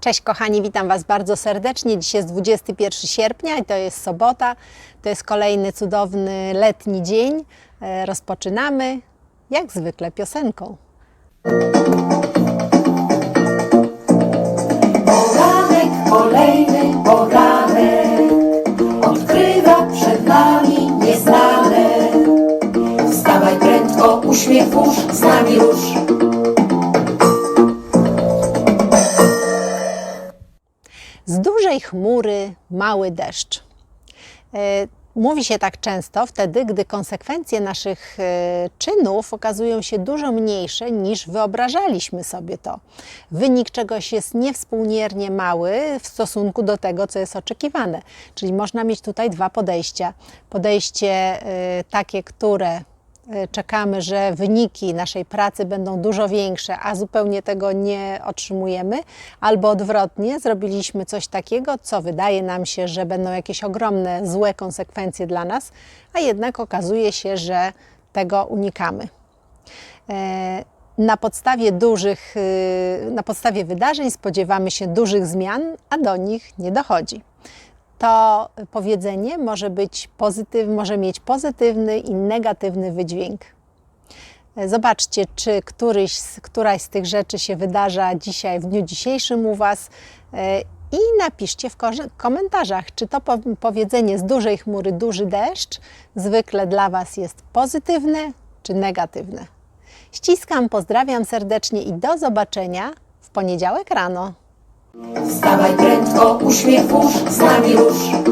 Cześć kochani, witam Was bardzo serdecznie. Dzisiaj jest 21 sierpnia i to jest sobota. To jest kolejny cudowny letni dzień. E, Rozpoczynamy jak zwykle piosenką. Poranek, kolejny poranek Odkrywa przed nami nieznane Wstawaj prędko, uśmiech włóż, z nami rusz Z dużej chmury mały deszcz. E, Mówi się tak często wtedy, gdy konsekwencje naszych e, czynów okazują się dużo mniejsze niż wyobrażaliśmy sobie to. Wynik czegoś jest niewspółmiernie mały w stosunku do tego, co jest oczekiwane. Czyli można mieć tutaj dwa podejścia. Podejście e, takie, które czekamy, że wyniki naszej pracy będą dużo większe, a zupełnie tego nie otrzymujemy, albo odwrotnie, zrobiliśmy coś takiego, co wydaje nam się, że będą jakieś ogromne złe konsekwencje dla nas, a jednak okazuje się, że tego unikamy. E, Na podstawie dużych, y, na podstawie wydarzeń spodziewamy się dużych zmian, a do nich nie dochodzi to powiedzenie może, być pozytyw, może mieć pozytywny i negatywny wydźwięk. Zobaczcie, czy któryś, któraś z tych rzeczy się wydarza dzisiaj, w dniu dzisiejszym u Was e, i napiszcie w komentarzach, czy to po- powiedzenie z dużej chmury duży deszcz zwykle dla Was jest pozytywne czy negatywne. Ściskam, pozdrawiam serdecznie i do zobaczenia w poniedziałek rano. Wstawaj prędko, uśmiech włóż, z nami rusz